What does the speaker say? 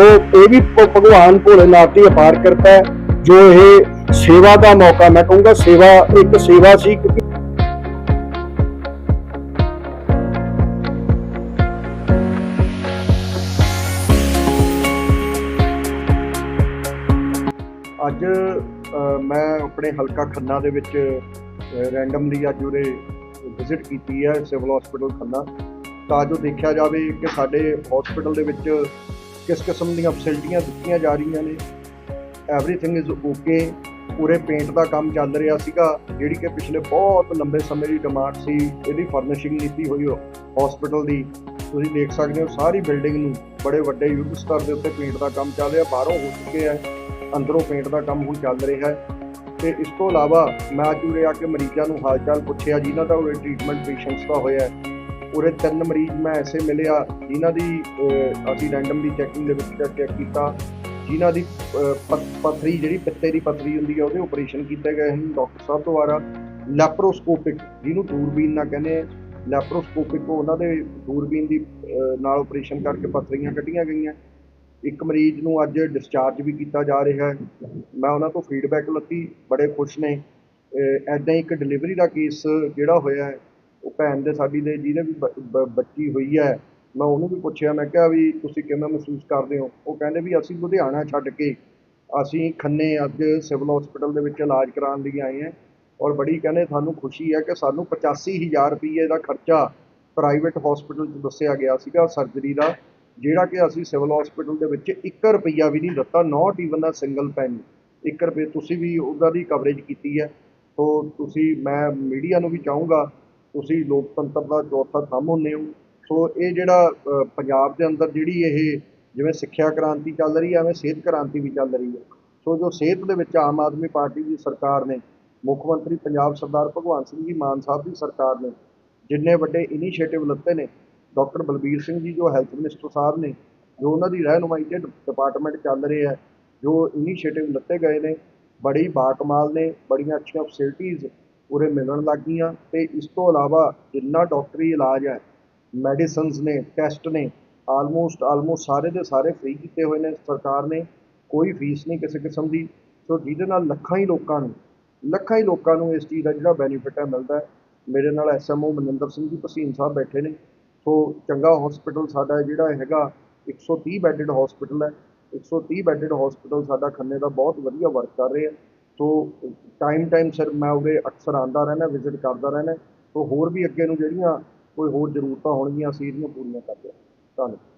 ਸੋ ਇਹ ਵੀ ਭ- ਭਗਵਾਨ ਭੋਲੇਨਾਥ ਦੀ ਅਪਾਰ ਕਿਰਪਾ ਹੈ ਜੋ ਇਹ ਸੇਵਾ ਦਾ ਮੌਕਾ ਮੈਂ ਕਹੂੰਗਾ ਸੇਵਾ ਇੱਕ ਸੇਵਾ ਸੀ ਅੱਜ ਅ, ਮੈਂ ਆਪਣੇ ਹਲਕਾ ਖੰਨਾ ਦੇ ਵਿੱਚ ਰੈਂਡਮਲੀ ਅੱਜ ਉਰੇ ਵਿਜ਼ਿਟ ਕੀਤੀ ਹੈ ਸਿਵਲ ਹਸਪੀਟਲ ਖੰਨਾ। ਤਾਂ ਜੋ ਦੇਖਿਆ ਜਾਵੇ ਕਿ ਸਾਡੇ ਹਸਪੀਟਲ ਦੇ ਵਿੱਚ ਕਿਸ ਕਿਸਮ ਦੀਆਂ ਫੈਸਿਲਿਟੀਆਂ ਦਿੱਤੀਆਂ ਜਾ ਰਹੀਆਂ ਨੇ। ਐਵਰੀਥਿੰਗ ਇਜ਼ ਓਕੇ ਪੂਰੇ ਪੇਂਟ ਦਾ ਕੰਮ ਚੱਲ ਰਿਹਾ ਸੀਗਾ, ਜਿਹੜੀ ਕਿ ਪਿਛਲੇ ਬਹੁਤ ਲੰਬੇ ਸਮੇਂ ਦੀ ਡਿਮਾਂਡ ਸੀ, ਇਹਦੀ ਫਰਨਿਸ਼ਿੰਗ ਨੀਤੀ ਹੋਈ ਹਸਪੀਟਲ ਦੀ। ਤੁਸੀਂ ਦੇਖ ਸਕਦੇ ਹੋ ਸਾਰੀ ਬਿਲਡਿੰਗ ਨੂੰ, ਬੜੇ ਵੱਡੇ ਯੁੱਧ ਸਤਰ ਦੇ ਉੱਤੇ ਪੇਂਟ ਦਾ ਕੰਮ ਚੱਲ ਰਿਹਾ, ਬਾਹਰੋਂ ਹੋ ਚੁੱਕੇ ਹੈ ਅੰਦਰੋਂ ਪੇਂਟ ਦਾ ਕੰਮ ਹੁਣ ਚੱਲ ਰਿਹਾ ਹੈ। ਤੇ ਇਸ ਤੋਂ ਇਲਾਵਾ ਮੈਂ ਅੱਜ ਉਰੇ ਆ ਕੇ ਮਰੀਜ਼ਾਂ ਨੂੰ ਹਾਲ ਚਾਲ ਪੁੱਛਿਆ, ਜਿਨ੍ਹਾਂ ਦਾ ਉਰੇ ਟ੍ਰੀਟਮੈਂਟ ਪੇਸ਼ੈਂਟਸ ਦਾ ਹੋਇਆ ਹੈ। ਉਰੇ ਤਿੰਨ ਮਰੀਜ਼ ਮੈਂ ਐਸੇ ਮਿਲਿਆ ਜਿਨ੍ਹਾਂ ਦੀ ਅਸੀਂ ਰੈਂਡਮਲੀ ਚੈਕਿੰਗ ਦੇ ਵਿੱਚ ਚੈੱਕ ਕੀਤਾ ਜਿਨ੍ਹਾਂ ਦੀ ਅਹ, ਪੱਥਰੀ ਜਿਹੜੀ ਪਿੱਤੇ ਦੀ ਪੱਥਰੀ ਹੁੰਦੀ ਹੈ ਉਹਦੇ ਆਪਰੇਸ਼ਨ ਕੀਤੇ ਗਏ ਹਨ ਡਾਕਟਰ ਸਾਹਿਬ ਦੁਆਰਾ। ਲੈਪਰੋਸਕੋਪਿਕ ਜਿਹਨੂੰ ਦੂਰਬੀਨ ਨਾਲ ਕਹਿੰਦੇ ਆ ਲੈਪਰੋਸਕੋਪਿਕ ਉਹਨਾਂ ਦੇ ਦੂਰਬੀਨ ਦੀ ਨਾਲ ਆਪਰੇਸ਼ਨ ਕਰਕੇ ਪੱਥਰੀਆਂ ਕੱਢੀਆਂ ਗਈਆਂ। ਇੱਕ ਮਰੀਜ਼ ਨੂੰ ਅੱਜ ਡਿਸਚਾਰਜ ਵੀ ਕੀਤਾ ਜਾ ਰਿਹਾ ਹੈ। ਮੈਂ ਉਹਨਾਂ ਤੋਂ ਫੀਡਬੈਕ ਲੱਤੀ ਬੜੇ ਖੁਸ਼ ਨੇ। ਐਦਾਂ ਇੱਕ ਡਿਲੀਵਰੀ ਦਾ ਕੇਸ ਜਿਹੜਾ ਹੋਇਆ ਹੈ ਉਹ ਭੈਣ ਦੇ ਸਾਡੀ ਦੇ ਜਿਹਨੇ ਵੀ ਬ- ਬ- ਬੱਚੀ ਹੋਈ ਹੈ, ਮੈਂ ਉਹਨੂੰ ਵੀ ਪੁੱਛਿਆ, ਮੈਂ ਕਿਹਾ ਵੀ ਤੁਸੀਂ ਕਿਵੇਂ ਮਹਿਸੂਸ ਕਰਦੇ ਹੋ? ਉਹ ਕਹਿੰਦੇ ਵੀ ਅਸੀਂ ਲੁਧਿਆਣਾ ਛੱਡ ਕੇ, ਅਸੀਂ ਖੰਨੇ ਅੱਜ ਸਿਵਲ ਹਸਪੀਟਲ ਦੇ ਵਿੱਚ ਇਲਾਜ ਕਰਾਉਣ ਲਈ ਆਏ ਹਾਂ ਔਰ ਬੜੀ ਕਹਿੰਦੇ ਸਾਨੂੰ ਖੁਸ਼ੀ ਹੈ ਕਿ ਸਾਨੂੰ 85000 ਰੁਪਏ ਦਾ ਖਰਚਾ ਪ੍ਰਾਈਵੇਟ ਹਸਪੀਟਲ 'ਚ ਦੱਸਿਆ ਗਿਆ ਸੀਗਾ ਸਰਜਰੀ ਦਾ, ਜਿਹੜਾ ਕਿ ਅਸੀਂ ਸਿਵਲ ਹਸਪੀਟਲ ਦੇ ਵਿੱਚ 1 ਰੁਪਈਆ ਵੀ ਨਹੀਂ ਦਿੱਤਾ not even a single pen 1 ਰੁਪਏ ਤੁਸੀਂ ਵੀ ਉਹਦਾ ਦੀ ਕਵਰੇਜ ਕੀਤੀ ਹੈ। ਸੋ ਤੁਸੀਂ, ਮੈਂ ਮੀਡੀਆ ਨੂੰ ਵੀ ਚਾਹੂੰਗਾ ਤੁਸੀਂ ਲੋਕਤੰਤਰ ਦਾ ਚੌਥਾ ਥੰਮ ਹੁੰਦੇ ਹੋ। ਸੋ ਇਹ ਜਿਹੜਾ ਪੰਜਾਬ ਦੇ ਅੰਦਰ ਜਿਹੜੀ ਇਹ ਜਿਵੇਂ ਸਿੱਖਿਆ ਕ੍ਰਾਂਤੀ ਚੱਲ ਰਹੀ ਹੈ ਐਵੇਂ ਸਿਹਤ ਕ੍ਰਾਂਤੀ ਵੀ ਚੱਲ ਰਹੀ ਹੈ ਸੋ ਜੋ ਸਿਹਤ ਦੇ ਵਿੱਚ ਆਮ ਆਦਮੀ ਪਾਰਟੀ ਦੀ ਸਰਕਾਰ ਨੇ, ਮੁੱਖ ਮੰਤਰੀ ਪੰਜਾਬ ਸਰਦਾਰ ਭਗਵੰਤ ਸਿੰਘ ਜੀ, ਮਾਨ ਸਾਹਿਬ ਦੀ ਸਰਕਾਰ ਨੇ ਜਿੰਨੇ ਵੱਡੇ ਇਨੀਸ਼ੀਏਟਿਵ ਲੱਤੇ ਨੇ, ਡਾਕਟਰ ਬਲਬੀਰ ਸਿੰਘ ਜੀ ਜੋ ਹੈਲਥ ਮਿਨਿਸਟਰ ਸਾਹਿਬ ਨੇ, ਜੋ ਉਹਨਾਂ ਦੀ ਰਹਿਨੁਮਾਈ ਤੇ ਡਿਪਾਰਟਮੈਂਟ ਚੱਲ ਰਹੇ ਹੈ ਜੋ ਇਨੀਸ਼ੀਏਟਿਵ ਲੱਤੇ ਗਏ ਨੇ, ਬੜੀ ਬਾਕਮਾਲ ਨੇ, ਬੜੀਆਂ ਅੱਛੀਆਂ ਫੈਸਿਲਿਟੀਆਂ ਉਰੇ ਮਿਲਣ ਲੱਗ ਗਈਆਂ ਅਤੇ ਇਸ ਤੋਂ ਇਲਾਵਾ ਜਿੰਨਾ ਡਾਕਟਰੀ ਇਲਾਜ ਹੈ ਮੈਡੀਸਨਸ ਨੇ ਟੈਸਟ ਨੇ ਆਲਮੋਸਟ ਆਲਮੋਸਟ ਸਾਰੇ ਦੇ ਸਾਰੇ ਫ੍ਰੀ ਕੀਤੇ ਹੋਏ ਨੇ, ਸਰਕਾਰ ਨੇ ਕੋਈ ਫੀਸ ਨਹੀਂ ਕਿਸੇ ਕਿਸਮ ਦੀ। ਸੋ ਜਿਹਦੇ ਨਾਲ ਲੱਖਾਂ ਹੀ ਲੋਕਾਂ ਨੂੰ, ਲੱਖਾਂ ਹੀ ਲੋਕਾਂ ਨੂੰ ਇਸ ਚੀਜ਼ ਦਾ ਜਿਹੜਾ ਬੈਨੀਫਿਟ ਹੈ ਮਿਲਦਾ ਮੇਰੇ ਨਾਲ ਐਸਐਮਓ ਮਨਿੰਦਰ ਸਿੰਘ ਜੀ ਭਸੀਨ ਸਾਹਿਬ ਬੈਠੇ ਨੇ। ਸੋ ਚੰਗਾ ਹਸਪੀਟਲ ਸਾਡਾ ਜਿਹੜਾ ਹੈਗਾ 130 ਬੈੱਡਡ ਹਸਪੀਟਲ ਹੈ। 130 ਬੈੱਡਡ ਹਸਪੀਟਲ ਸਾਡਾ ਖੰਨੇ ਦਾ ਬਹੁਤ ਵਧੀਆ ਵਰਕ ਕਰ ਰਿਹਾ ਸੋ ਟਾਈਮ ਟਾਈਮ ਸਿਰ ਮੈਂ ਉਰੇ ਅਕਸਰ ਆਉਂਦਾ ਰਹਿੰਦਾ ਵਿਜ਼ਿਟ ਕਰਦਾ ਰਹਿੰਦਾ ਸੋ ਹੋਰ ਵੀ ਅੱਗੇ ਨੂੰ ਜਿਹੜੀਆਂ ਕੋਈ ਹੋਰ ਜ਼ਰੂਰਤਾਂ ਹੋਣਗੀਆਂ, ਅਸੀਂ ਇਹਦੀਆਂ ਪੂਰੀਆਂ ਕਰਦੇ ਹਾਂ। ਧੰਨਵਾਦ।